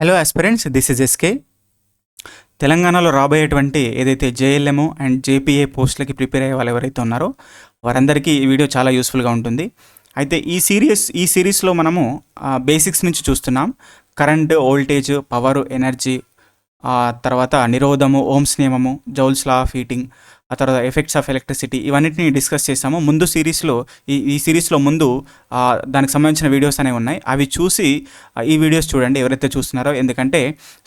Hello aspirants this is SK తెలంగాణలో రాబోయేటువంటి ఏదైతే జేఎల్ఎం అండ్ జేపీఏ పోస్టులకి ప్రిపేర్ అయ్యే వాళ్ళు ఎవరైతే ఉన్నారో వారందరికీ ఈ వీడియో చాలా యూస్ఫుల్గా ఉంటుంది. అయితే ఈ సిరీస్ ఈ సిరీస్లో మనము బేసిక్స్ నుంచి చూస్తున్నాం. కరెంట్ ఓల్టేజ్ పవర్ ఎనర్జీ తర్వాత నిరోధము ఓమ్స్ నియమము జౌల్స్ లా ఆఫ్ హీటింగ్ ఆ తర్వాత ఎఫెక్ట్స్ ఆఫ్ ఎలక్ట్రిసిటీ ఇవన్నిటిని డిస్కస్ చేసాము. ముందు సిరీస్లో ఈ ఈ సిరీస్లో ముందు దానికి సంబంధించిన వీడియోస్ అనేవి ఉన్నాయి. అవి చూసి ఈ వీడియోస్ చూడండి ఎవరైతే చూస్తున్నారో. ఎందుకంటే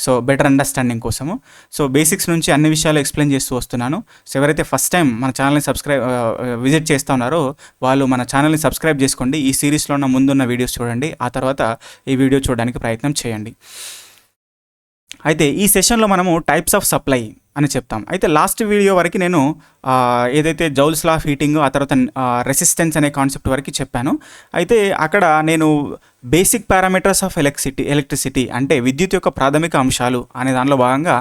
సో బెటర్ అండర్స్టాండింగ్ కోసము. సో బేసిక్స్ నుంచి అన్ని విషయాలు ఎక్స్ప్లెయిన్ చేస్తూ వస్తున్నాను. సో ఎవరైతే ఫస్ట్ టైం మన ఛానల్ని సబ్స్క్రైబ్ విజిట్ చేస్తూ ఉన్నారో వాళ్ళు మన ఛానల్ని సబ్స్క్రైబ్ చేసుకోండి. ఈ సిరీస్లో ఉన్న ముందున్న వీడియోస్ చూడండి. ఆ తర్వాత ఈ వీడియో చూడడానికి ప్రయత్నం చేయండి. అయితే ఈ సెషన్లో మనము టైప్స్ ఆఫ్ సప్లై అని చెప్తాం. అయితే లాస్ట్ వీడియో వరకు నేను ఏదైతే జౌల్స్ లా హీటింగ్ ఆ తర్వాత రెసిస్టెన్స్ అనే కాన్సెప్ట్ వరకు చెప్పాను. అయితే అక్కడ నేను basic parameters of electricity electricity అంటే విద్యుత్ యొక్క ప్రాథమిక అంశాలు అనే దానిలో భాగంగా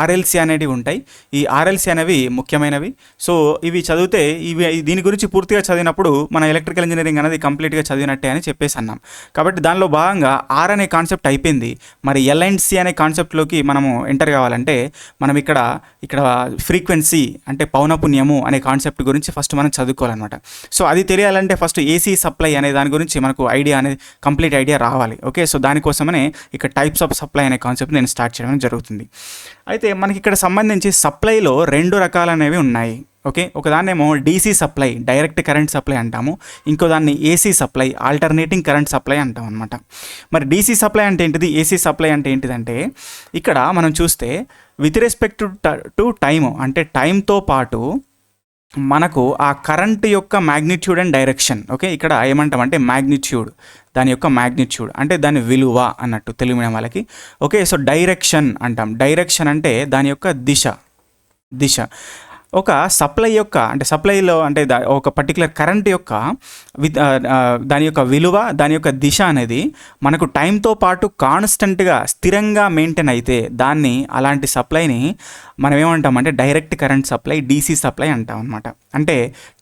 ఆర్ఎల్సి అనేవి ఉంటాయి. ఈ ఆర్ఎల్సి అనేవి ముఖ్యమైనవి. సో ఇవి చదివితే ఇవి దీని గురించి పూర్తిగా చదివినప్పుడు మన ఎలక్ట్రికల్ ఇంజనీరింగ్ అనేది కంప్లీట్గా చదివినట్టే అని చెప్పేసి అన్నాం. కాబట్టి దానిలో భాగంగా ఆర్ అనే కాన్సెప్ట్ అయిపోయింది. మరి ఎల్ అండ్ సి అనే కాన్సెప్ట్లోకి మనము ఎంటర్ కావాలంటే మనం ఇక్కడ ఇక్కడ ఫ్రీక్వెన్సీ అంటే పౌనపుణ్యము అనే కాన్సెప్ట్ గురించి ఫస్ట్ మనం చదువుకోవాలన్నమాట. సో అది తెలియాలంటే ఫస్ట్ ఏసీ సప్లై అనే దాని గురించి మనకు ఐడియా అనేది కంప్లీట్ ఐడియా రావాలి. ఓకే సో దానికోసమనే ఇక్కడ టైప్స్ ఆఫ్ సప్లై అనే కాన్సెప్ట్ నేను స్టార్ట్ చేయడం జరుగుతుంది. అయితే మనకి ఇక్కడ సంబంధించి సప్లైలో రెండు రకాలనేవి ఉన్నాయి. Okay? ఒకదాన్నేమో DC supply direct current supply అంటాము. ఇంకో దాన్ని AC supply alternating current supply అంటాం అనమాట మరి డీసీ సప్లై అంటే ఏంటిది? ఏసీ సప్లై అంటే ఏంటిదంటే ఇక్కడ మనం చూస్తే విత్ రెస్పెక్ట్ టు టైమ్ అంటే టైంతో పాటు మనకు ఆ కరెంట్ యొక్క మ్యాగ్నిట్యూడ్ అండ్ డైరెక్షన్ ఓకే? ఇక్కడ ఏమంటాం అంటే మ్యాగ్నిట్యూడ్ దాని యొక్క మ్యాగ్నిట్యూడ్ అంటే దాని విలువ అన్నట్టు తెలుగు వాళ్ళకి. ఓకే? సో డైరెక్షన్ అంటాం. డైరెక్షన్ అంటే దాని యొక్క దిశ దిశ. ఒక సప్లై యొక్క అంటే సప్లైలో అంటే దా- ఒక పర్టికులర్ కరెంట్ యొక్క విత్ దాని యొక్క విలువ దాని యొక్క దిశ అనేది మనకు టైంతో పాటు కాన్స్టెంట్గా స్థిరంగా మెయింటైన్ అయితే దాన్ని అలాంటి సప్లైని మనం ఏమంటామంటే direct current supply DC supply అంటాం అనమాట అంటే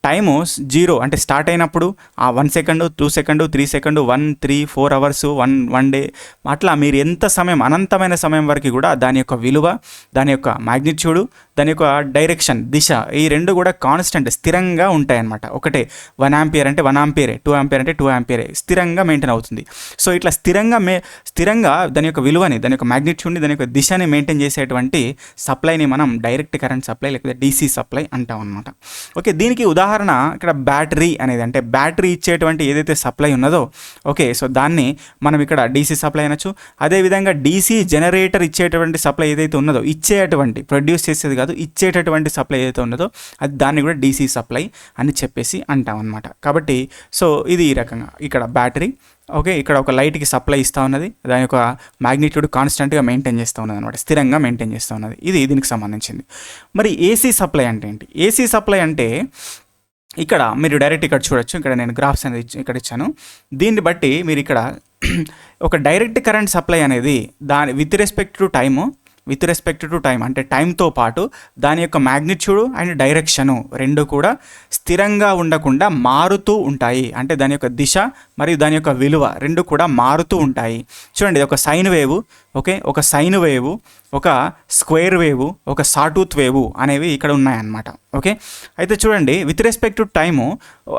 టైము జీరో అంటే స్టార్ట్ అయినప్పుడు ఆ one second two second three second one three four hours one one day అట్లా మీరు ఎంత సమయం అనంతమైన సమయం వరకు కూడా దాని యొక్క విలువ దాని యొక్క మ్యాగ్నిట్యూడు దాని యొక్క డైరెక్షన్ దిశ ఈ రెండు కూడా కాన్స్టెంట్ స్థిరంగా ఉంటాయన్నమాట. ఒకటే వన్ ఆంపియర్ అంటే వన్ ఆంపియరే టూ ఆంపియర్ అంటే టూ ఆంపియరే స్థిరంగా మెయింటైన్ అవుతుంది. సో ఇట్లా స్థిరంగా మే స్థిరంగా దాని యొక్క విలువని దాని యొక్క మ్యాగ్నిట్యూడ్ని దాని యొక్క దిశని మెయింటైన్ చేసేటువంటి సప్లైని మనం డైరెక్ట్ కరెంట్ సప్లై లేకపోతే డీసీ సప్లై అంటాం అనమాట ఓకే దీనికి ఉదాహరణ ఇక్కడ బ్యాటరీ అనేది అంటే బ్యాటరీ ఇచ్చేటువంటి ఏదైతే సప్లై ఉన్నదో ఓకే సో దాన్ని మనం ఇక్కడ డీసీ సప్లై అనొచ్చు. అదేవిధంగా డీసీ జనరేటర్ ఇచ్చేటువంటి సప్లై ఏదైతే ఉన్నదో ఇచ్చేటువంటి ప్రొడ్యూస్ చేసేది కాదు ఇచ్చేటటువంటి సప్లై ఏదైతే ఉన్నదో అది దాన్ని కూడా డీసీ సప్లై అని చెప్పేసి అంటాం అనమాట కాబట్టి సో ఇది ఈ రకంగా. ఇక్కడ బ్యాటరీ ఓకే ఇక్కడ ఒక లైట్కి సప్లై ఇస్తూ ఉన్నది. దాని యొక్క మ్యాగ్నిట్యూడ్ కాన్స్టెంట్గా మెయింటైన్ చేస్తూ ఉన్నది అనమాట స్థిరంగా మెయింటైన్ చేస్తూ ఉన్నది. ఇది దీనికి సంబంధించింది. మరి ఏసీ సప్లై అంటే ఏంటి? ఏసీ సప్లై అంటే ఇక్కడ మీరు డైరెక్ట్ ఇక్కడ చూడొచ్చు. ఇక్కడ నేను గ్రాఫ్స్ అనేది ఇక్కడ ఇచ్చాను. దీన్ని బట్టి మీరు ఇక్కడ ఒక డైరెక్ట్ కరెంట్ సప్లై అనేది దాని with respect to time with respect to time అంటే టైంతో పాటు దాని యొక్క మ్యాగ్నిట్యూడ్ అండ్ డైరెక్షను రెండు కూడా స్థిరంగా ఉండకుండా మారుతూ ఉంటాయి. అంటే దాని యొక్క దిశ మరియు దాని యొక్క విలువ రెండు కూడా మారుతూ ఉంటాయి. చూడండి ఒక సైన్ వేవ్ ఓకే? ఒక సైన్ వేవ్ ఒక స్క్వేర్ వేవ్ ఒక సాటూత్ వేవ్ అనేవి ఇక్కడ ఉన్నాయన్నమాట ఓకే? అయితే చూడండి విత్ రెస్పెక్ట్ టు టైము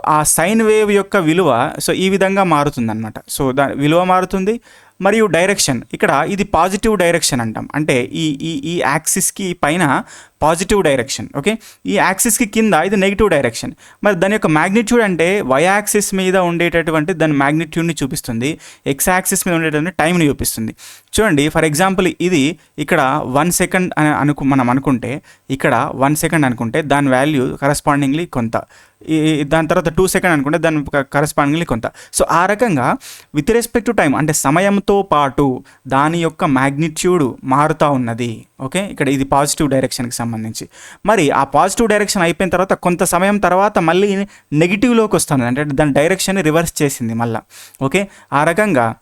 ఆ సైన్ వేవ్ యొక్క విలువ సో ఈ విధంగా మారుతుందన్నమాట. సో దా విలువ మారుతుంది మరియు డైరెక్షన్ ఇక్కడ ఇది పాజిటివ్ డైరెక్షన్ అంటాం. అంటే ఈ ఈ ఈ యాక్సిస్కి పైన పాజిటివ్ డైరెక్షన్ ఓకే? ఈ యాక్సిస్కి కింద ఇది నెగిటివ్ డైరెక్షన్. మరి దాని యొక్క మ్యాగ్నిట్యూడ్ అంటే వై యాక్సిస్ మీద ఉండేటటువంటి దాని మ్యాగ్నిట్యూడ్ని చూపిస్తుంది ఎక్స్ యాక్సిస్ మీద ఉండేటువంటి టైంని చూపిస్తుంది. చూడండి ఫర్ ఎగ్జాంపుల్ ఇది ఇక్కడ వన్ సెకండ్ అని అనుకు మనం అనుకుంటే ఇక్కడ వన్ సెకండ్ అనుకుంటే దాని వాల్యూ కరస్పాండింగ్లీ కొంత. ఈ దాని తర్వాత టూ సెకండ్ అనుకుంటే దాని కరస్పాండింగ్లీ కొంత. సో ఆ రకంగా విత్ రెస్పెక్ట్ టు టైం అంటే సమయంతో పాటు దాని యొక్క మ్యాగ్నిట్యూడ్ మారుతూ ఉన్నది. ఓకే? ఇక్కడ ఇది పాజిటివ్ డైరెక్షన్కి సంబంధించి. మరి ఆ పాజిటివ్ డైరెక్షన్ అయిపోయిన తర్వాత కొంత సమయం తర్వాత మళ్ళీ నెగిటివ్లోకి వస్తుంది. అంటే దాని డైరెక్షన్ని రివర్స్ చేసింది మళ్ళీ. ఓకే? ఆ రకంగా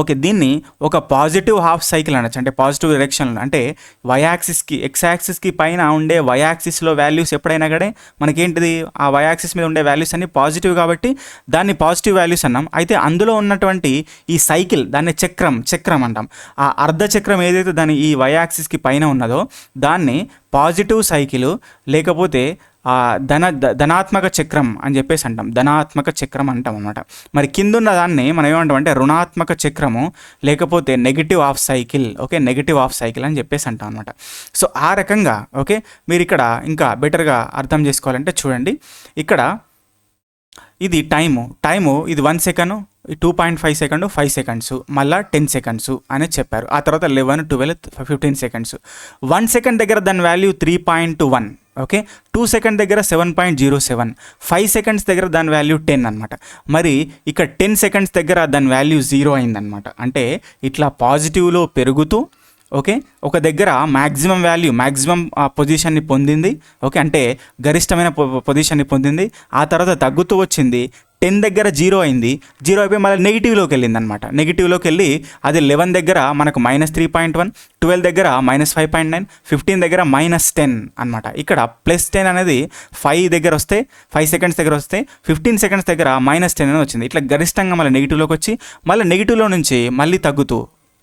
ఓకే దీన్ని ఒక పాజిటివ్ హాఫ్ సైకిల్ అనొచ్చు. అంటే పాజిటివ్ డైరెక్షన్లో అంటే వై యాక్సిస్కి ఎక్స్ యాక్సిస్కి పైన ఉండే వయాక్సిస్లో వాల్యూస్ ఎప్పుడైనా కూడా మనకేంటిది? ఆ వై మీద ఉండే వాల్యూస్ అన్ని పాజిటివ్ కాబట్టి దాన్ని పాజిటివ్ వాల్యూస్ అన్నాం. అయితే అందులో ఉన్నటువంటి ఈ సైకిల్ దాన్ని చక్రం చక్రం అంటాం. ఆ అర్ధ చక్రం ఏదైతే దాని ఈ వయాక్సిస్కి పైన ఉన్నదో దాన్ని పాజిటివ్ సైకిల్ లేకపోతే ధన ధనాత్మక చక్రం అని చెప్పేసి అంటాం. ధనాత్మక చక్రం అంటాం అనమాట మరి కిందున్న దాన్ని మనం ఏమంటాం అంటే రుణాత్మక చక్రము లేకపోతే negative half cycle okay negative half cycle అని చెప్పేసి అంటాం అనమాట సో ఆ రకంగా ఓకే మీరు ఇక్కడ ఇంకా బెటర్గా అర్థం చేసుకోవాలంటే చూడండి. ఇక్కడ ఇది టైము టైము ఇది one second two point five second five seconds మళ్ళీ టెన్ సెకండ్స్ అని చెప్పారు. ఆ తర్వాత eleven twelve fifteen seconds one second దగ్గర దాని value three point one okay two second దగ్గర seven point zero seven five seconds దగ్గర దాని వాల్యూ టెన్ అనమాట మరి ఇక్కడ టెన్ సెకండ్స్ దగ్గర దాని వాల్యూ జీరో అయిందనమాట అంటే ఇట్లా పాజిటివ్లో పెరుగుతూ ఓకే ఒక దగ్గర మ్యాక్సిమం వాల్యూ మ్యాక్సిమం పొజిషన్ని పొందింది ఓకే అంటే గరిష్టమైన పొ- పొజిషన్ని పొందింది. ఆ తర్వాత తగ్గుతూ వచ్చింది. టెన్ దగ్గర జీరో అయింది జీరో అయిపోయి మళ్ళీ నెగిటివ్లోకి వెళ్ళింది అనమాట నెగిటివ్లోకి వెళ్ళి అది లెవెన్ దగ్గర మనకు minus three point one twelve దగ్గర minus five point nine fifteen దగ్గర మైనస్ టెన్ అనమాట. ఇక్కడ ప్లస్ టెన్ అనేది ఫైవ్ దగ్గర వస్తే ఫైవ్ సెకండ్స్ దగ్గర వస్తే ఫిఫ్టీన్ సెకండ్స్ దగ్గర మైనస్ టెన్ అని వచ్చింది. ఇట్లా గరిష్టంగా మళ్ళీ నెగిటివ్లోకి వచ్చి మళ్ళీ నెగిటివ్లో నుంచి మళ్ళీ తగ్గుతూ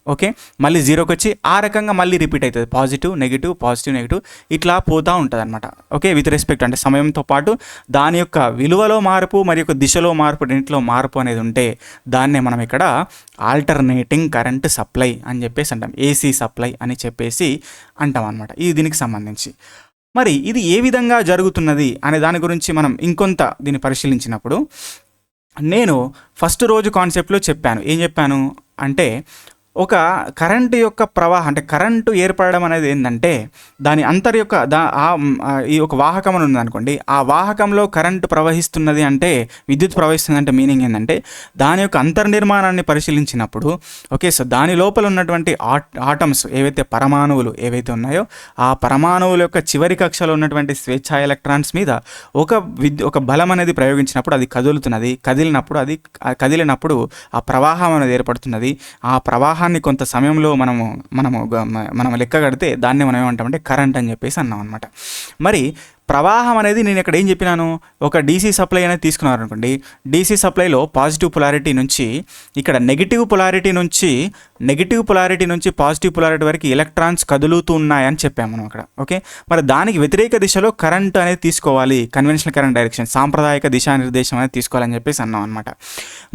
ఓకే? మళ్ళీ జీరోకి వచ్చి ఆ రకంగా మళ్ళీ రిపీట్ అవుతుంది పాజిటివ్ నెగిటివ్ పాజిటివ్ నెగిటివ్ ఇట్లా పోతూ ఉంటుంది అనమాట ఓకే? విత్ రెస్పెక్ట్ అంటే సమయంతో పాటు దాని యొక్క విలువలో మార్పు మరి యొక్క దిశలో మార్పు రెండింటిలో మార్పు అనేది ఉంటే దాన్నే మనం ఇక్కడ ఆల్టర్నేటింగ్ కరెంట్ సప్లై అని చెప్పేసి అంటాం. ఏసీ సప్లై అని చెప్పేసి అంటాం అనమాట ఇది దీనికి సంబంధించి. మరి ఇది ఏ విధంగా జరుగుతున్నది అనే దాని గురించి మనం ఇంకొంత దీన్ని పరిశీలించినప్పుడు నేను ఫస్ట్ రోజు కాన్సెప్ట్లో చెప్పాను. ఏం చెప్పాను? అంటే ఒక కరెంటు యొక్క ప్రవాహం అంటే కరెంటు ఏర్పడడం అనేది ఏంటంటే దాని అంతర్ యొక్క దా ఈ ఒక వాహకం అని ఉందనుకోండి ఆ వాహకంలో కరెంటు ప్రవహిస్తున్నది అంటే విద్యుత్ ప్రవహిస్తుంది అంటే మీనింగ్ ఏంటంటే దాని యొక్క అంతర్నిర్మాణాన్ని పరిశీలించినప్పుడు ఓకే సో దాని లోపల ఉన్నటువంటి ఆట్ ఆటమ్స్ ఏవైతే పరమాణువులు ఏవైతే ఉన్నాయో ఆ పరమాణువుల యొక్క చివరి కక్షలో ఉన్నటువంటి స్వేచ్ఛ ఎలక్ట్రాన్స్ మీద ఒక విద్యు ఒక బలం అనేది ప్రయోగించినప్పుడు అది కదులుతున్నది కదిలినప్పుడు అది కదిలినప్పుడు ఆ ప్రవాహం అనేది ఏర్పడుతున్నది. ఆ ప్రవాహాన్ని కొంత సమయంలో మనము మనము మనం లెక్క కడితే దాన్ని మనం ఏమంటామంటే కరెంట్ అని చెప్పేసి అన్నాం అనమాట మరి ప్రవాహం అనేది నేను ఇక్కడ ఏం చెప్పినాను? ఒక డీసీ సప్లై అనేది తీసుకున్నారు అనుకోండి డీసీ సప్లైలో పాజిటివ్ పొలారిటీ నుంచి ఇక్కడ నెగిటివ్ పొలారిటీ నుంచి నెగిటివ్ పొలారిటీ నుంచి పాజిటివ్ పొలారిటీ వరకు ఎలక్ట్రాన్స్ కదులుతూ ఉన్నాయని చెప్పాము మనం అక్కడ. ఓకే మరి దానికి వ్యతిరేక దిశలో కరెంట్ అనేది తీసుకోవాలి. కన్వెన్షనల్ కరెంట్ డైరెక్షన్ సాంప్రదాయక దిశానిర్దేశం అనేది తీసుకోవాలని చెప్పేసి అన్నాం అనమాట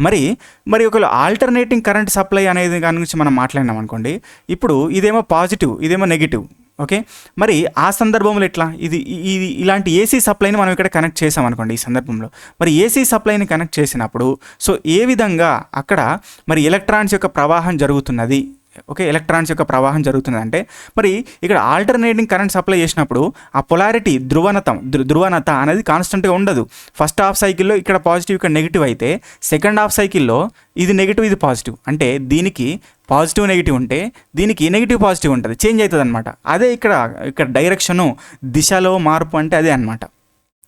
మరి మరి ఒకవేళ ఆల్టర్నేటింగ్ కరెంట్ సప్లై అనేది దాని గురించి మనం మాట్లాడినాం అనుకోండి ఇప్పుడు ఇదేమో పాజిటివ్ ఇదేమో నెగిటివ్ ఓకే? మరి ఆ సందర్భంలో ఎట్లా? ఇది ఇది ఇలాంటి ఏసీ సప్లైని మనం ఇక్కడ కనెక్ట్ చేసాం అనుకోండి ఈ సందర్భంలో. మరి ఏసీ సప్లైని కనెక్ట్ చేసినప్పుడు సో ఏ విధంగా అక్కడ మరి ఎలక్ట్రాన్స్ యొక్క ప్రవాహం జరుగుతున్నది? ఓకే ఎలక్ట్రాన్స్ యొక్క ప్రవాహం జరుగుతుందంటే మరి ఇక్కడ ఆల్టర్నేటింగ్ కరెంట్ సప్లై చేసినప్పుడు ఆ పొలారిటీ ధ్రువణత ధృ- ధ్రువణత అనేది కాన్స్టెంట్గా ఉండదు. ఫస్ట్ హాఫ్ సైకిల్లో ఇక్కడ పాజిటివ్ ఇక్కడ నెగిటివ్ అయితే సెకండ్ హాఫ్ సైకిల్లో ఇది నెగిటివ్ ఇది పాజిటివ్ అంటే దీనికి పాజిటివ్ నెగిటివ్ ఉంటే దీనికి నెగిటివ్ పాజిటివ్ ఉంటుంది. చేంజ్ అవుతుంది అనమాట అదే ఇక్కడ ఇక్కడ డైరెక్షను దిశలో మార్పు అంటే అదే అనమాట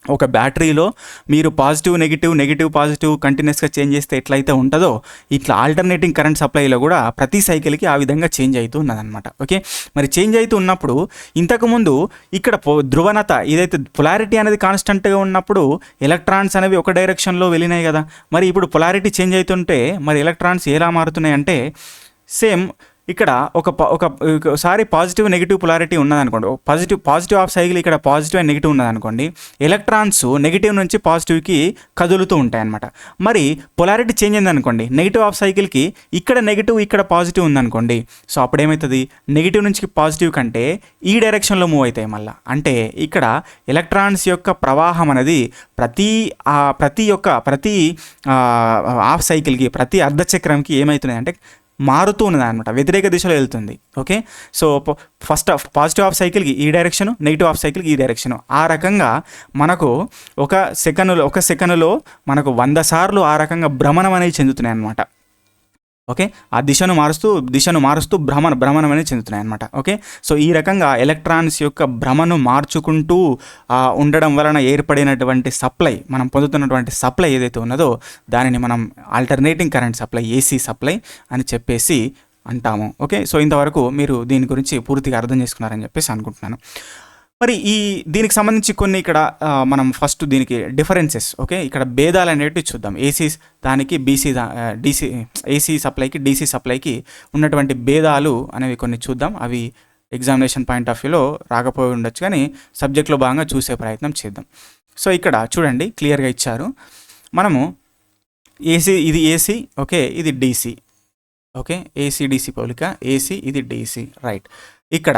ఒక బ్యాటరీలో మీరు పాజిటివ్ నెగిటివ్ నెగిటివ్ పాజిటివ్ కంటిన్యూస్గా చేంజ్ చేస్తే ఎట్లయితే ఉంటుందో ఇట్లా ఆల్టర్నేటింగ్ కరెంట్ సప్లైలో కూడా ప్రతి సైకిల్కి ఆ విధంగా చేంజ్ అవుతూ ఉన్నదనమాట ఓకే? మరి చేంజ్ అవుతూ ఉన్నప్పుడు ఇంతకుముందు ఇక్కడ ధ్రువణత ఏదైతే పొలారిటీ అనేది కాన్స్టెంట్గా ఉన్నప్పుడు ఎలక్ట్రాన్స్ అనేవి ఒక డైరెక్షన్లో వెళ్ళినాయి కదా. మరి ఇప్పుడు పొలారిటీ చేంజ్ అవుతుంటే మరి ఎలక్ట్రాన్స్ ఎలా మారుతున్నాయి అంటే సేమ్ ఇక్కడ ఒక ప- ఒక ఒకసారి పాజిటివ్ నెగిటివ్ పొలారిటీ ఉన్నదనుకోండి. పాజిటివ్ పాజిటివ్ ఆఫ్ సైకిల్ ఇక్కడ పాజిటివ్ అండ్ నెగిటివ్ ఉన్నదనుకోండి. ఎలక్ట్రాన్స్ నెగిటివ్ నుంచి పాజిటివ్కి కదులుతూ ఉంటాయి అనమాట మరి పొలారిటీ చేంజ్ అయిందనుకోండి. నెగిటివ్ ఆఫ్ సైకిల్కి ఇక్కడ నెగిటివ్ ఇక్కడ పాజిటివ్ ఉందనుకోండి. సో అప్పుడు ఏమవుతుంది నెగిటివ్ నుంచి పాజిటివ్ కంటే ఈ డైరెక్షన్లో మూవ్ అవుతాయి మళ్ళీ. అంటే ఇక్కడ ఎలక్ట్రాన్స్ యొక్క ప్రవాహం అనేది ప్రతి ఆ ప్రతి యొక్క ప్రతి ఆఫ్ సైకిల్కి ప్రతి అర్ధచక్రంకి ఏమవుతున్నాయి అంటే మారుతూ ఉన్నది అనమాట వ్యతిరేక దిశలో వెళ్తుంది. Okay so first half positive half సైకిల్కి ఈ డైరెక్షన్ నెగిటివ్ ఆఫ్ సైకిల్కి ఈ డైరెక్షన్ ఆ రకంగా మనకు ఒక సెకనులో ఒక సెకనులో మనకు వంద సార్లు ఆ రకంగా భ్రమణం అనేది చెందుతున్నాయి అనమాట ఓకే? ఆ దిశను మారుస్తూ దిశను మారుస్తూ భ్రమణ భ్రమణం అనేది చెందుతున్నాయి అనమాట ఓకే? సో ఈ రకంగా ఎలక్ట్రాన్స్ యొక్క భ్రమను మార్చుకుంటూ ఉండడం వలన ఏర్పడినటువంటి సప్లై మనం పొందుతున్నటువంటి సప్లై ఏదైతే ఉన్నదో దానిని మనం alternating current supply AC supply అని చెప్పేసి అంటాము. ఓకే? సో ఇంతవరకు మీరు దీని గురించి పూర్తిగా అర్థం చేసుకున్నారని చెప్పేసి అనుకుంటున్నాను. మరి ఈ దీనికి సంబంధించి కొన్ని ఇక్కడ మనం ఫస్ట్ దీనికి డిఫరెన్సెస్ ఓకే ఇక్కడ భేదాలు అనేటివి చూద్దాం. ఏసీ దానికి బీసీ దా డీసీ ఏసీ సప్లైకి డీసీ సప్లైకి ఉన్నటువంటి భేదాలు అనేవి కొన్ని చూద్దాం. అవి ఎగ్జామినేషన్ పాయింట్ ఆఫ్ వ్యూలో రాకపోయి ఉండొచ్చు కానీ సబ్జెక్ట్లో భాగంగా చూసే ప్రయత్నం చేద్దాం. సో ఇక్కడ చూడండి క్లియర్గా ఇచ్చారు. మనము ఏసీ ఇది ఏసీ ఓకే ఇది డీసీ ఓకే ఏసీ డీసీ పోలిక ఏసీ ఇది డీసీ రైట్ ఇక్కడ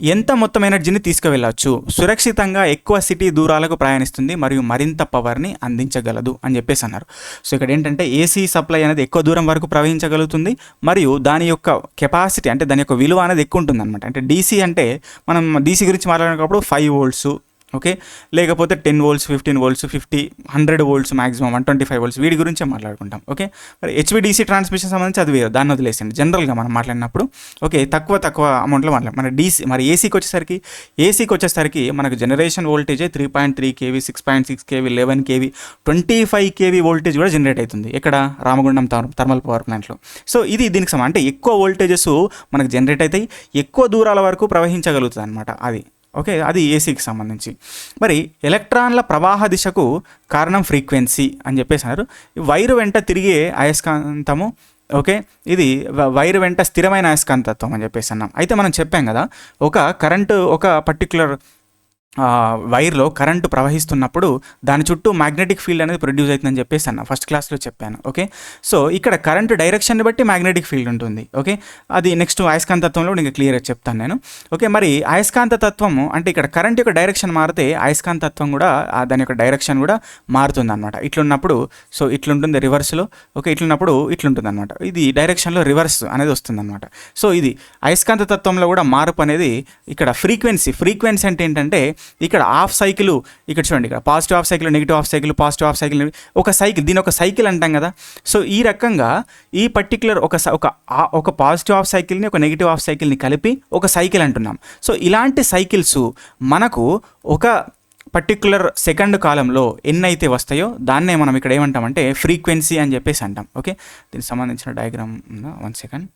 ఎంత మొత్తం ఎనర్జీని తీసుకువెళ్ళవచ్చు సురక్షితంగా ఎక్కువ సిటీ దూరాలకు ప్రయాణిస్తుంది మరియు మరింత పవర్ని అందించగలదు అని చెప్పేసి అన్నారు. సో ఇక్కడ ఏంటంటే ఏసీ సప్లై అనేది ఎక్కువ దూరం వరకు ప్రవహించగలుగుతుంది మరియు దాని యొక్క కెపాసిటీ అంటే దాని యొక్క విలువ అనేది ఎక్కువ ఉంటుంది అనమాట అంటే డీసీ అంటే మనం డీసీ గురించి మాట్లాడినప్పుడు ఫైవ్ వోల్ట్స్ ఓకే? లేకపోతే ten volts fifteen volts fifty hundred volts maximum one twenty five volts వీటి గురించే మాట్లాడుకుంటాం. ఓకే? మరి హెచ్విడిసి ట్రాన్స్మిషన్ సంబంధించి అది వేరు దాన్ని వదిలేసండి జనరల్గా మనం మాట్లాడినప్పుడు ఓకే? తక్కువ తక్కువ అమౌంట్లో మాట్లాడు మన డీసీ మరి ఏసీకి వచ్చేసరికి ఏసీకి వచ్చేసరికి మనకు generation voltage three point three KV six point six KV eleven KV twenty five KV voltage కూడా జనరేట్ అవుతుంది. ఇక్కడ రామగుండం థర్మల్ పవర్ ప్లాంట్లో సో ఇది దీనికి సమ అంటే ఎక్కువ వోల్టేజెస్ మనకు జనరేట్ అవుతాయి ఎక్కువ దూరాల వరకు ప్రవహించగలుగుతుంది అనమాట అది. ఓకే అది ఏసీకి సంబంధించి. మరి ఎలక్ట్రాన్ల ప్రవాహ దిశకు కారణం ఫ్రీక్వెన్సీ అని చెప్పేసి అన్నారు వైరు వెంట తిరిగే అయస్కాంతము ఓకే ఇది వ- వైరు వెంట స్థిరమైన అయస్కాంతత్వం అని చెప్పేసి అన్నాం. అయితే మనం చెప్పాం కదా ఒక కరెంటు ఒక పర్టికులర్ వైర్లో కరెంటు ప్రవహిస్తున్నప్పుడు దాని చుట్టూ మ్యాగ్నెటిక్ ఫీల్డ్ అనేది ప్రొడ్యూస్ అవుతుందని చెప్పేసి అన్న ఫస్ట్ క్లాస్లో చెప్పాను ఓకే? సో ఇక్కడ కరెంటు డైరెక్షన్ని బట్టి మ్యాగ్నెటిక్ ఫీల్డ్ ఉంటుంది ఓకే? అది నెక్స్ట్ అయస్కాంతత్వంలో ఇంకా క్లియర్గా చెప్తాను నేను ఓకే? మరి అయస్కాంత తత్వము అంటే ఇక్కడ కరెంట్ యొక్క డైరెక్షన్ మారితే అయస్కాంతత్వం కూడా దాని యొక్క డైరెక్షన్ కూడా మారుతుంది అనమాట ఇట్లున్నప్పుడు సో ఇట్లుంటుంది రివర్స్లో ఓకే? ఇట్లున్నప్పుడు ఇట్లుంటుంది అనమాట ఇది డైరెక్షన్లో రివర్స్ అనేది వస్తుంది అనమాట సో ఇది అయస్కాంత తత్వంలో కూడా మార్పు అనేది ఇక్కడ ఫ్రీక్వెన్సీ ఫ్రీక్వెన్సీ అంటే ఏంటంటే ఇక్కడ హాఫ్ సైకిల్ ఇక్కడ చూడండి ఇక్కడ positive half cycle negative half cycle positive half cycle ఒక సైకిల్ దీని ఒక సైకిల్ అంటాం కదా. సో ఈ రకంగా ఈ పర్టికులర్ ఒక ఒక ఒక పాజిటివ్ ఆఫ్ సైకిల్ని ఒక నెగిటివ్ ఆఫ్ సైకిల్ని కలిపి ఒక సైకిల్ అంటున్నాం. సో ఇలాంటి సైకిల్స్ మనకు ఒక పర్టికులర్ సెకండ్ కాలంలో ఎన్ని అయితే వస్తాయో దాన్నే మనం ఇక్కడ ఏమంటామంటే ఫ్రీక్వెన్సీ అని చెప్పేసి అంటాం. ఓకే? దీనికి సంబంధించిన డయాగ్రామ్ ఉందా? One second.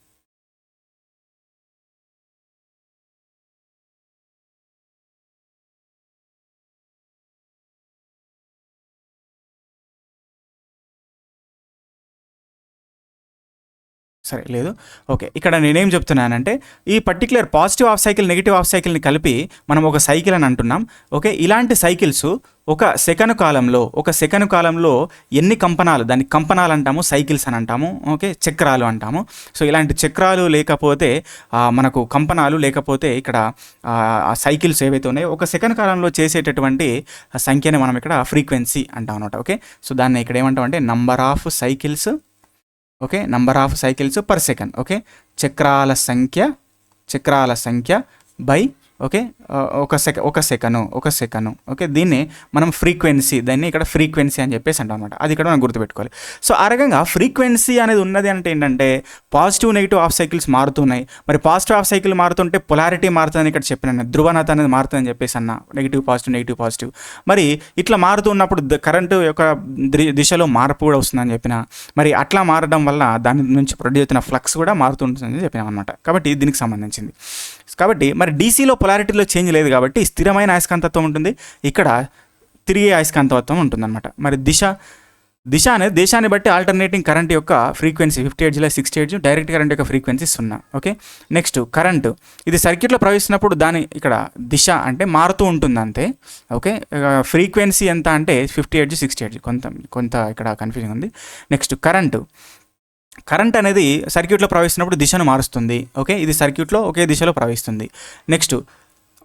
సరే లేదు. ఓకే ఇక్కడ నేనేం చెప్తున్నానంటే ఈ particular positive half cycle negative half సైకిల్ని కలిపి మనం ఒక సైకిల్ అని అంటున్నాం. ఓకే ఇలాంటి సైకిల్స్ ఒక సెకను కాలంలో ఒక సెకను కాలంలో ఎన్ని కంపనాలు దాన్ని కంపనాలు అంటాము సైకిల్స్ అని అంటాము ఓకే చక్రాలు అంటాము. సో ఇలాంటి చక్రాలు లేకపోతే మనకు కంపనాలు లేకపోతే ఇక్కడ సైకిల్స్ ఏవైతే ఉన్నాయో ఒక సెకను కాలంలో చేసేటటువంటి సంఖ్యని మనం ఇక్కడ ఫ్రీక్వెన్సీ అంటాం అనమాట ఓకే. సో దాన్ని ఇక్కడ ఏమంటాం అంటే number of cycles okay? Number of cycles per second okay? చక్రాల సంఖ్య చక్రాల సంఖ్య బై ఓకే? ఒక సెక ఒక సెకను ఒక సెకను ఓకే? దీన్ని మనం ఫ్రీక్వెన్సీ దాన్ని ఇక్కడ ఫ్రీక్వెన్సీ అని చెప్పేసి అంటాం అనమాట అది ఇక్కడ మనం గుర్తుపెట్టుకోవాలి. సో ఆ రకంగా ఫ్రీక్వెన్సీ అనేది ఉన్నది అంటే ఏంటంటే పాజిటివ్ నెగిటివ్ ఆఫ్ సైకిల్స్ మారుతున్నాయి. మరి పాజిటివ్ ఆఫ్ సైకిల్ మారుతుంటే పొలారిటీ మారుతుందని ఇక్కడ చెప్పిన ధ్రువణత అనేది మారుతుందని చెప్పేసి అన్న నెగిటివ్ పాజిటివ్ నెగిటివ్ పాజిటివ్. మరి ఇట్లా మారుతూ ఉన్నప్పుడు కరెంటు యొక్క ది- దిశలో మార్పు కూడా వస్తుందని చెప్పిన మరి అట్లా మారడం వల్ల దాని నుంచి ప్రొడ్యూస్ అవుతున్న ఫ్లక్స్ కూడా మారుతుంటుందని చెప్పినాం అనమాట కాబట్టి దీనికి సంబంధించింది. కాబట్టి మరి డీసీలో పొలారిటీలో చేంజ్ లేదు కాబట్టి స్థిరమైన అయస్కాంతత్వం ఉంటుంది. ఇక్కడ తిరిగే అయస్కాంతత్వం ఉంటుందన్నమాట. మరి దిశ దిశ అనేది దేశాన్ని బట్టి ఆల్టర్నేటింగ్ కరెంట్ యొక్క ఫ్రీక్వెన్సీ ఫిఫ్టీ ఎయిట్ జిల్లా సిక్స్టీ ఎయిట్ డైరెక్ట్ కరెంట్ యొక్క ఫ్రీక్వెన్సీ సున్నా. ఓకే నెక్స్ట్ కరెంటు ఇది సర్క్యూట్లో ప్రవేశించినప్పుడు దాని ఇక్కడ దిశ అంటే మారుతూ ఉంటుంది అంతే ఓకే ఫ్రీక్వెన్సీ ఎంత అంటే ఫిఫ్టీ ఎయిట్ సిక్స్టీ ఎయిట్ కొంత కొంత ఇక్కడ కన్ఫ్యూజన్ ఉంది. నెక్స్ట్ కరెంటు కరెంట్ అనేది సర్క్యూట్లో ప్రవహిస్తున్నప్పుడు దిశను మారుస్తుంది. ఓకే? ఇది సర్క్యూట్లో ఒకే దిశలో ప్రవహిస్తుంది. నెక్స్ట్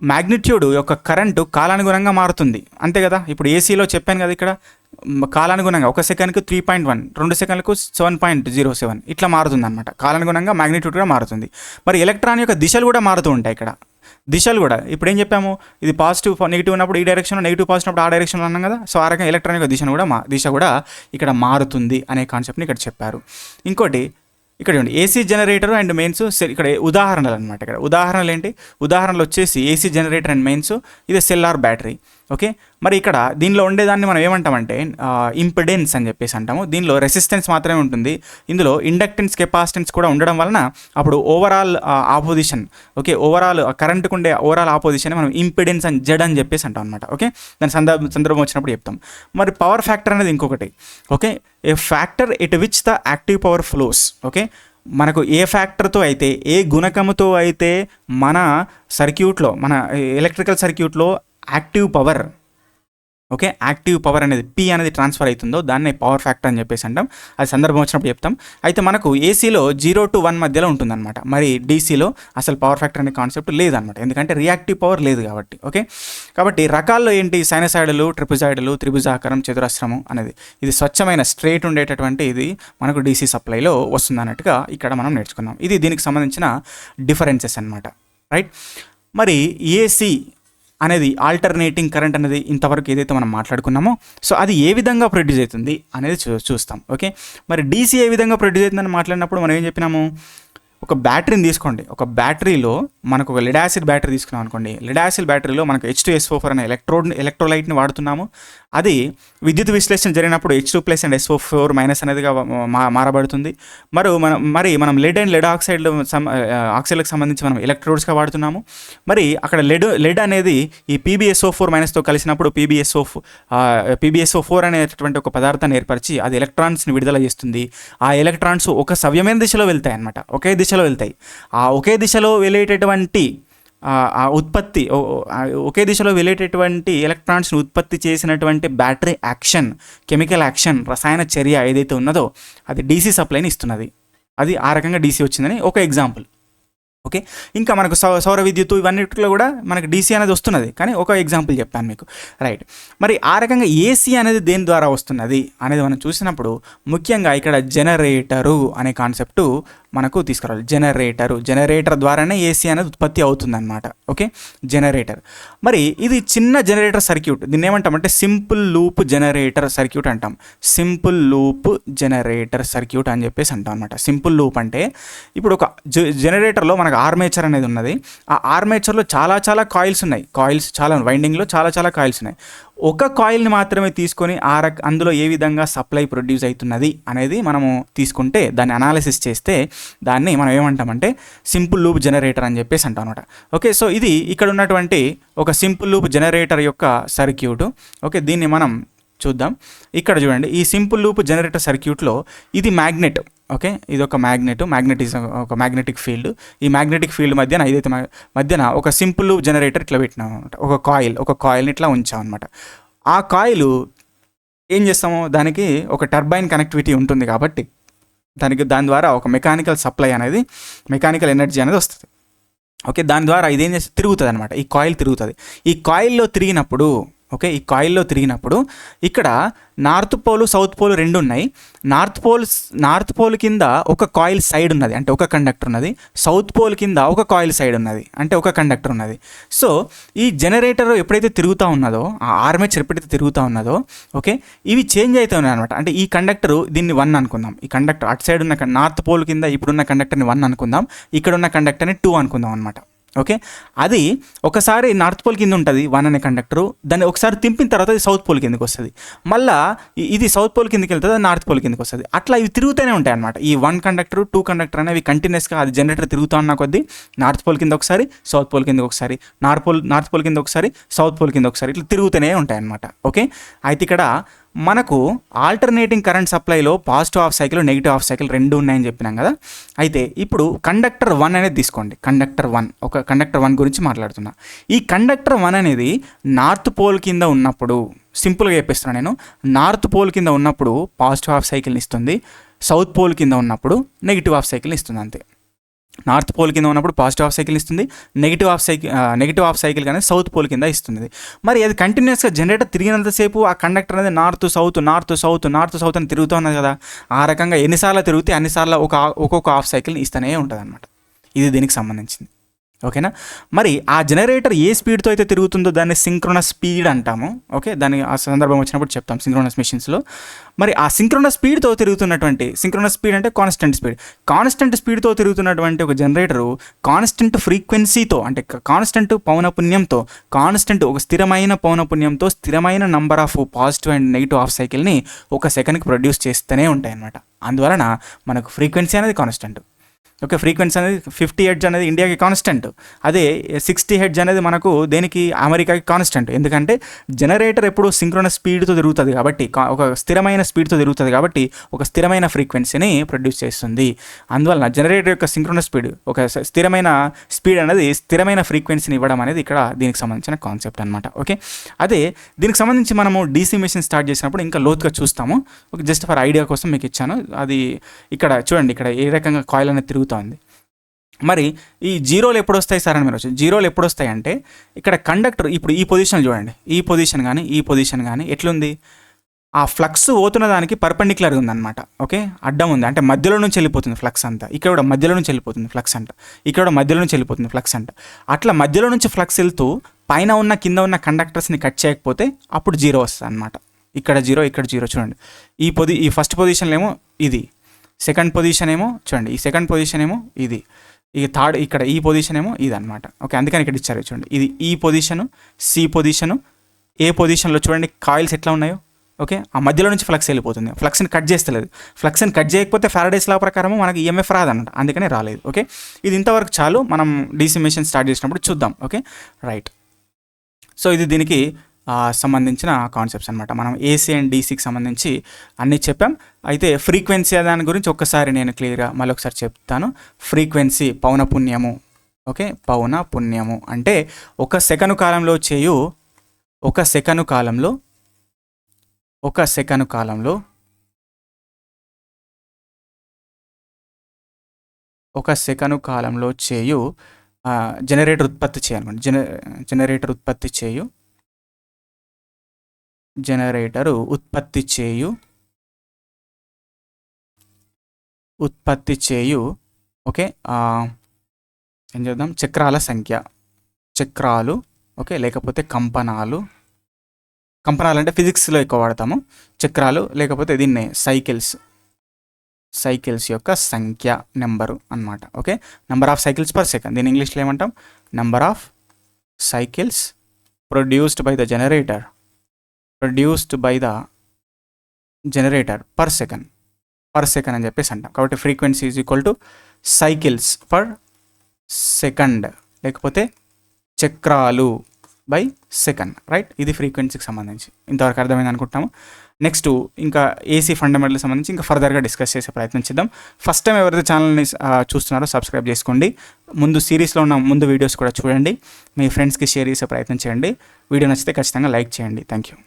మ్యాగ్నిట్యూడ్ యొక్క కరెంటు కాలానుగుణంగా మారుతుంది. అంతే కదా? ఇప్పుడు ఏసీలో చెప్పాను కదా ఇక్కడ. కాలానుగుణంగా ఒక సెకండ్కి త్రీ పాయింట్ వన్ రెండు సెకండ్లకు సెవెన్ పాయింట్ జీరో సెవెన్ ఇట్లా మారుతుంది అనమాట కాలానుగుణంగా మ్యాగ్నిట్యూడ్ కూడా మారుతుంది. మరి ఎలక్ట్రాన్ యొక్క దిశలు కూడా మారుతూ ఉంటాయి ఇక్కడ. దిశలు కూడా. ఇప్పుడు ఏం చెప్పాము? ఇది పాజిటివ్ నెగిటివ్ ఉన్నప్పుడు ఈ డైరెక్షన్ నెగిటివ్ పాజిటివ్ ఉన్నప్పుడు ఆ డైరెక్షన్ అన్నాం కదా? సో ఆ రకంగా ఎలక్ట్రానిక్ దిశను కూడా మా దిశ కూడా ఇక్కడ మారుతుంది అనే కాన్సెప్ట్ని ఇక్కడ చెప్పారు. ఇంకోటి ఇక్కడ చూడండి ఏసీ జనరేటర్ అండ్ మెయిన్స్ ఇక్కడ ఉదాహరణలు అనమాట ఇక్కడ. ఉదాహరణలు ఏంటి? ఉదాహరణలు వచ్చేసి ఏసీ జనరేటర్ అండ్ మెయిన్స్ ఇది సెల్లార్ బ్యాటరీ ఓకే? మరి ఇక్కడ దీనిలో ఉండేదాన్ని మనం ఏమంటామంటే ఇంపిడెన్స్ అని చెప్పేసి అంటాము. దీనిలో రెసిస్టెన్స్ మాత్రమే ఉంటుంది. ఇందులో ఇండక్టెన్స్ కెపాసిటెన్స్ కూడా ఉండడం వలన అప్పుడు ఓవరాల్ ఆపోజిషన్ ఓకే? ఓవరాల్ కరెంట్కు ఉండే ఓవరాల్ ఆపోజిషన్ మనం ఇంపిడెన్స్ అని జెడ్ అని చెప్పేసి అంటాం అనమాట ఓకే? దాని సందర్భం సందర్భం వచ్చినప్పుడు చెప్తాం. మరి పవర్ ఫ్యాక్టర్ అనేది ఇంకొకటి. Okay? A factor it which the active power flows okay? మనకు ఏ ఫ్యాక్టర్తో అయితే ఏ గుణకముతో అయితే మన సర్క్యూట్లో మన ఎలక్ట్రికల్ సర్క్యూట్లో active power. Okay? Active power అనేది పి అనేది ట్రాన్స్ఫర్ అవుతుందో దాన్ని పవర్ ఫ్యాక్టర్ అని చెప్పేసి అంటాం. అది సందర్భం వచ్చినప్పుడు చెప్తాం. అయితే మనకు ఏసీలో జీరో టు వన్ మధ్యలో ఉంటుందన్నమాట. మరి డీసీలో అసలు పవర్ ఫ్యాక్టర్ అనే కాన్సెప్ట్ లేదనమాట ఎందుకంటే రియాక్టివ్ పవర్ లేదు కాబట్టి. ఓకే? కాబట్టి రకాల్లో ఏంటి? సైనసాయిడలు ట్రిపుజాయిడలు త్రిభుజాకారం చతురస్రము అనేది. ఇది స్వచ్ఛమైన స్ట్రేట్ ఉండేటటువంటి ఇది మనకు డీసీ సప్లైలో వస్తుంది అన్నట్టుగా ఇక్కడ మనం నేర్చుకున్నాం. ఇది దీనికి సంబంధించిన డిఫరెన్సెస్ అనమాట రైట్? మరి ఏసీ అనేది ఆల్టర్నేటింగ్ కరెంట్ అనేది ఇంతవరకు ఏదైతే మనం మాట్లాడుకున్నామో సో అది ఏ విధంగా ప్రొడ్యూస్ అవుతుంది అనేది చూ చూస్తాం ఓకే మరి డీసీ ఏ విధంగా ప్రొడ్యూస్ అవుతుందని మాట్లాడినప్పుడు మనం ఏం చెప్పినాము? ఒక బ్యాటరీని తీసుకోండి. ఒక బ్యాటరీలో మనకు ఒక లిడాసిడ్ బ్యాటరీ తీసుకున్నాం అనుకోండి. లిడాసిడ్ బ్యాటరీలో మనకు హెచ్ టూ ఎస్ఓ ఫోర్ అనే ఎలక్ట్రోడ్ ఎలక్ట్రోలైట్ని వాడుతున్నాము. అది విద్యుత్ విశ్లేషణ జరిగినప్పుడు H two plus and SO four minus అనేదిగా మా మారబడుతుంది. మరి మనం మరి మనం లెడ్ అండ్ లెడ్ ఆక్సైడ్ ఆక్సైడ్లకు సంబంధించి మనం ఎలక్ట్రోడ్స్గా వాడుతున్నాము. మరి అక్కడ లెడ్ లెడ్ అనేది ఈ పీబీఎస్ఓ ఫోర్ మైనస్తో కలిసినప్పుడు పీబీఎస్ఓ పీబీఎస్ఓ ఫోర్ అనేటటువంటి ఒక పదార్థాన్ని ఏర్పరిచి అది ఎలక్ట్రాన్స్ని విడుదల చేస్తుంది. ఆ ఎలక్ట్రాన్స్ ఒక సవ్యమైన దిశలో వెళ్తాయి అనమాట ఒకే దిశ దిశలో వెళ్తాయి. ఆ ఒకే దిశలో వెళ్ళేటటువంటి ఆ ఉత్పత్తి ఒకే దిశలో వెళ్ళేటటువంటి ఎలక్ట్రాన్స్ని ఉత్పత్తి చేసినటువంటి బ్యాటరీ యాక్షన్ కెమికల్ యాక్షన్ రసాయన చర్య ఏదైతే ఉన్నదో అది డీసీ సప్లైని ఇస్తున్నది. అది ఆ రకంగా డీసీ వచ్చిందని ఒక ఎగ్జాంపుల్ ఓకే? ఇంకా మనకు సౌ సౌర విద్యుత్తు ఇవన్నిటిలో కూడా మనకు డీసీ అనేది వస్తున్నది. కానీ ఒక ఎగ్జాంపుల్ చెప్పాను మీకు. రైట్. మరి ఆ రకంగా ఏసీ అనేది దేని ద్వారా వస్తున్నది అనేది మనం చూసినప్పుడు ముఖ్యంగా ఇక్కడ జనరేటరు అనే కాన్సెప్టు మనకు తీసుకురావాలి. జనరేటరు. జనరేటర్ ద్వారానే ఏసీ అనేది ఉత్పత్తి అవుతుందన్నమాట. ఓకే? జనరేటర్. మరి ఇది చిన్న జనరేటర్ సర్క్యూట్. దీన్ని ఏమంటామంటే సింపుల్ లూప్ జనరేటర్ సర్క్యూట్ అంటాం. సింపుల్ లూప్ జనరేటర్ సర్క్యూట్ అని చెప్పేసి అంటాం అనమాట సింపుల్ లూప్ అంటే ఇప్పుడు ఒక జనరేటర్లో మనకు ఆర్మేచర్ అనేది ఉన్నది. ఆ ఆర్మేచర్లో చాలా చాలా కాయిల్స్ ఉన్నాయి. కాయిల్స్ చాలా వైండింగ్లో చాలా చాలా కాయిల్స్ ఉన్నాయి. ఒక కాయిల్ని మాత్రమే తీసుకొని ఆ రక అందులో ఏ విధంగా సప్లై ప్రొడ్యూస్ అవుతున్నది అనేది మనము తీసుకుంటే దాన్ని అనాలిసిస్ చేస్తే దాన్ని మనం ఏమంటామంటే సింపుల్ లూప్ జనరేటర్ అని చెప్పేసి అంటాం అనమాట ఓకే సో ఇది ఇక్కడ ఉన్నటువంటి ఒక సింపుల్ లూప్ జనరేటర్ యొక్క సర్క్యూట్ ఓకే దీన్ని మనం చూద్దాం. ఇక్కడ చూడండి ఈ సింపుల్ లూప్ జనరేటర్ సర్క్యూట్లో ఇది మ్యాగ్నెట్ ఓకే? ఇది ఒక మ్యాగ్నెట్ మ్యాగ్నెటిజం ఒక మ్యాగ్నెటిక్ ఫీల్డ్. ఈ మ్యాగ్నెటిక్ ఫీల్డ్ మధ్యన ఇదైతే మధ్యన ఒక సింపుల్ జనరేటర్ ఇట్లా పెట్టినాం అనమాట. ఒక కాయిల్ ఒక కాయిల్ని ఇట్లా ఉంచాం అనమాట. ఆ కాయిల్ ఏం చేస్తాము? దానికి ఒక టర్బైన్ కనెక్టివిటీ ఉంటుంది కాబట్టి దానికి దాని ద్వారా ఒక మెకానికల్ సప్లై అనేది మెకానికల్ ఎనర్జీ అనేది వస్తుంది. ఓకే? దాని ద్వారా ఇదేం చేస్తే తిరుగుతుంది అనమాట ఈ కాయిల్ తిరుగుతుంది. ఈ కాయిల్లో తిరిగినప్పుడు ఓకే ఈ కాయిల్లో తిరిగినప్పుడు ఇక్కడ నార్త్ పోల్ సౌత్ పోల్ రెండు ఉన్నాయి నార్త్ పోల్ నార్త్ పోల్ కింద ఒక కాయిల్ సైడ్ ఉన్నది అంటే ఒక కండక్టర్ ఉన్నది. సౌత్ పోల్ కింద ఒక కాయిల్ సైడ్ ఉన్నది అంటే ఒక కండక్టర్ ఉన్నది. సో ఈ జనరేటర్ ఎప్పుడైతే తిరుగుతూ ఉన్నదో ఆ ఆర్మేచర్ ఎప్పుడైతే తిరుగుతూ ఉన్నదో ఓకే ఇవి చేంజ్ అవుతూ ఉన్నాయి అనమాట అంటే ఈ కండక్టర్ దీన్ని వన్ అనుకుందాం. ఈ కండక్టర్ అటు సైడ్ ఉన్న నార్త్ పోల్ కింద ఇప్పుడున్న కండక్టర్ని వన్ అనుకుందాం. ఇక్కడ ఉన్న కండక్టర్ని టూ అనుకుందాం అనమాట ఓకే? అది ఒకసారి నార్త్ పోల్ కింద ఉంటుంది వన్ అనే కండక్టరు. దాన్ని ఒకసారి తింపిన తర్వాత అది సౌత్ పోల్ కిందకి వస్తుంది మళ్ళీ ఇది సౌత్ పోల్ కిందకి వెళ్తుంది నార్త్ పోల్ కిందకి వస్తుంది అట్లా ఇవి తిరుగుతూనే ఉంటాయి అనమాట ఈ వన్ కండక్టర్ టూ కండక్టర్ అనేవి కంటిన్యూస్గా అది జనరేటర్ తిరుగుతూ ఉన్న కొద్దీ నార్త్ పోల్ కింద ఒకసారి సౌత్ పోల్ కింద ఒకసారి నార్త్ పోల్ నార్త్ పోల్ కింద ఒకసారి సౌత్ పోల్ కింద ఒకసారి ఇట్లా తిరుగుతూనే ఉంటాయి అనమాట ఓకే? అయితే ఇక్కడ మనకు alternating current సప్లైలో positive half cycle negative half cycle రెండు ఉన్నాయని చెప్పినాం కదా. అయితే ఇప్పుడు కండక్టర్ వన్ అనేది తీసుకోండి. కండక్టర్ వన్ ఒక కండక్టర్ వన్ గురించి మాట్లాడుతున్నా. ఈ కండక్టర్ వన్ అనేది నార్త్ పోల్ కింద ఉన్నప్పుడు సింపుల్గా చెప్పిస్తున్నాను నేను. నార్త్ పోల్ కింద ఉన్నప్పుడు పాజిటివ్ హాఫ్ సైకిల్ని ఇస్తుంది. సౌత్ పోల్ కింద ఉన్నప్పుడు నెగిటివ్ హాఫ్ సైకిల్ని ఇస్తుంది అంతే. నార్త్ పోల్ కింద ఉన్నప్పుడు పాజిటివ్ ఆఫ్ సైకిల్ ఇస్తుంది negative half cycle negative half cycle కానీ సౌత్ పోల్ కింద ఇస్తుంది. మరి అది కంటిన్యూస్గా జనరేటర్ తిరిగినంతసేపు ఆ కండక్టర్ అనేది north south north south north south అని తిరుగుతూ ఉన్నది కదా ఆ రకంగా ఎన్నిసార్లు తిరిగితే అన్నిసార్లు ఒక ఒక్కొక్క ఆఫ్ సైకిల్ని ఇస్తూనే ఉంటుంది అనమాట ఇది దీనికి సంబంధించింది. ఓకేనా? మరి ఆ జనరేటర్ ఏ స్పీడ్తో అయితే తిరుగుతుందో దాన్ని సింక్రోనస్ స్పీడ్ అంటాము. ఓకే? దాని ఆ సందర్భం వచ్చినప్పుడు చెప్తాం సింక్రోనస్ మిషన్స్లో. మరి ఆ సింక్రోనస్ స్పీడ్తో తిరుగుతున్నటువంటి సింక్రోనస్ స్పీడ్ అంటే కాన్స్టెంట్ స్పీడ్. కాన్స్టెంట్ స్పీడ్తో తిరుగుతున్నటువంటి ఒక జనరేటరు కాన్స్టెంట్ ఫ్రీక్వెన్సీతో అంటే కాన్స్టెంట్ పౌనపుణ్యంతో కాన్స్టెంట్ ఒక స్థిరమైన పౌనపుణ్యంతో స్థిరమైన number of positive and negative half సైకిల్ని ఒక సెకండ్కి ప్రొడ్యూస్ చేస్తూనే ఉంటాయి అన్నమాట అందువలన మనకు ఫ్రీక్వెన్సీ అనేది కాన్స్టెంట్. ఓకే ఫ్రీక్వెన్సీ అనేది ఫిఫ్టీ హెడ్జ్ అనేది ఇండియాకి కాన్స్టెంట్ అదే సిక్స్టీ హెడ్జ్ అనేది మనకు దేనికి? అమెరికాకి కాన్స్టెంట్ ఎందుకంటే జనరేటర్ ఎప్పుడు సింక్రోన స్పీడ్తో తిరుగుతుంది కాబట్టి కా- ఒక స్థిరమైన స్పీడ్తో తిరుగుతుంది కాబట్టి ఒక స్థిరమైన ఫ్రీక్వెన్సీని ప్రొడ్యూస్ చేస్తుంది. అందువలన జనరేటర్ యొక్క సింక్రోన స్పీడ్ ఒక స్థిరమైన స్పీడ్ అనేది స్థిరమైన ఫ్రీక్వెన్సీని ఇవ్వడం అనేది ఇక్కడ దీనికి సంబంధించిన కాన్సెప్ట్ అనమాట ఓకే? అదే దీనికి సంబంధించి మనము డీసీ మిషన్ స్టార్ట్ చేసినప్పుడు ఇంకా లోతుగా చూస్తాము. జస్ట్ ఫర్ ఐడియా కోసం మీకు ఇచ్చాను. అది ఇక్కడ చూడండి ఇక్కడ ఏ రకంగా కాయిల్ అనేది తిరుగుతుంది మరి ఈ జీరోలు ఎప్పుడు వస్తాయి సార్ అని మీరు వచ్చి జీరోలు ఎప్పుడు వస్తాయి అంటే ఇక్కడ కండక్టర్ ఇప్పుడు ఈ పొజిషన్ చూడండి. ఈ పొజిషన్ కానీ ఈ పొజిషన్ కానీ ఎట్లుంది? ఆ ఫ్లక్స్ పోతున్న దానికి పర్పెండిక్యులర్ ఉందన్నమాట. ఓకే? అడ్డం ఉంది. అంటే మధ్యలో నుంచి వెళ్ళిపోతుంది ఫ్లక్స్ అంతా. ఇక్కడ కూడా మధ్యలో నుంచి వెళ్ళిపోతుంది ఫ్లక్స్ అంట ఇక్కడ కూడా మధ్యలో నుంచి వెళ్ళిపోతుంది ఫ్లక్స్ అంట అట్లా మధ్యలో నుంచి ఫ్లక్స్ వెళ్తూ పైన ఉన్న కింద ఉన్న కండక్టర్స్ని కట్ చేయకపోతే అప్పుడు జీరో వస్తుంది అనమాట ఇక్కడ జీరో ఇక్కడ జీరో చూడండి. ఈ పొది ఈ ఫస్ట్ పొజిషన్లో ఏమో ఇది. సెకండ్ పొజిషన్ ఏమో చూడండి ఈ సెకండ్ పొజిషన్ ఏమో ఇది. ఈ థర్డ్ ఇక్కడ ఈ పొజిషన్ ఏమో ఇది అనమాట ఓకే అందుకని ఇక్కడ ఇచ్చారు చూడండి ఇది ఈ పొజిషను సి పొజిషను ఏ పొజిషన్లో చూడండి కాయిల్స్ ఎట్లా ఉన్నాయో ఓకే ఆ మధ్యలో నుంచి ఫ్లక్స్ వెళ్ళిపోతుంది. ఫ్లక్స్ని కట్ చేస్తలేదు. ఫ్లక్స్ని కట్ చేయకపోతే ఫారడేస్ లా ప్రకారం మనకి ఈఎంఎఫ్ రాదన్నమాట అందుకనే రాలేదు. ఓకే ఇది ఇంతవరకు చాలు మనం డీసీ మిషన్ స్టార్ట్ చేసినప్పుడు చూద్దాం. Okay right. సో ఇది దీనికి సంబంధించిన కాన్సెప్ట్స్ అనమాట మనం ఏసీ అండ్ డీసీకి సంబంధించి అన్నీ చెప్పాం. అయితే ఫ్రీక్వెన్సీ దాని గురించి ఒక్కసారి నేను క్లియర్గా మళ్ళొకసారి చెప్తాను. ఫ్రీక్వెన్సీ పౌనపుణ్యము. ఓకే? పౌన పుణ్యము అంటే ఒక సెకను కాలంలో చేయు ఒక సెకను కాలంలో ఒక సెకను కాలంలో ఒక సెకను కాలంలో చేయు జనరేటర్ ఉత్పత్తి చేయనుకోండి జన జనరేటర్ ఉత్పత్తి చేయు జనరేటరు ఉత్పత్తి చేయు ఉత్పత్తి చేయు. ఓకే ఏం చేద్దాం? చక్రాల సంఖ్య. చక్రాలు ఓకే లేకపోతే కంపనాలు. కంపనాలు అంటే ఫిజిక్స్లో ఎక్కువ వాడతాము. చక్రాలు లేకపోతే దీన్నే సైకిల్స్. సైకిల్స్ యొక్క సంఖ్య నెంబరు అన్నమాట. Okay number of cycles per second. దీని ఇంగ్లీష్లో ఏమంటాం? Number of cycles produced by the generator. Produced by the generator per second. Per second అని చెప్పేసి అంటాం. కాబట్టి frequency is equal to cycles per second లేకపోతే చక్రాలు బై సెకండ్ రైట్ ఇది ఫ్రీక్వెన్సీకి సంబంధించి. ఇంతవరకు అర్థమైంది అనుకుంటాము నెక్స్ట్ ఇంకా ఏసీ ఫండమెంటల్ సంబంధించి ఇంకా ఫర్దర్గా డిస్కస్ చేసే ప్రయత్నం చేద్దాం. ఫస్ట్ టైం ఎవరైతే ఛానల్ని చూస్తున్నారో సబ్స్క్రైబ్ చేసుకోండి. ముందు సిరీస్లో ఉన్న ముందు వీడియోస్ కూడా చూడండి. మీ ఫ్రెండ్స్కి షేర్ చేసే ప్రయత్నం చేయండి. వీడియో నచ్చితే ఖచ్చితంగా లైక్ చేయండి. Thank you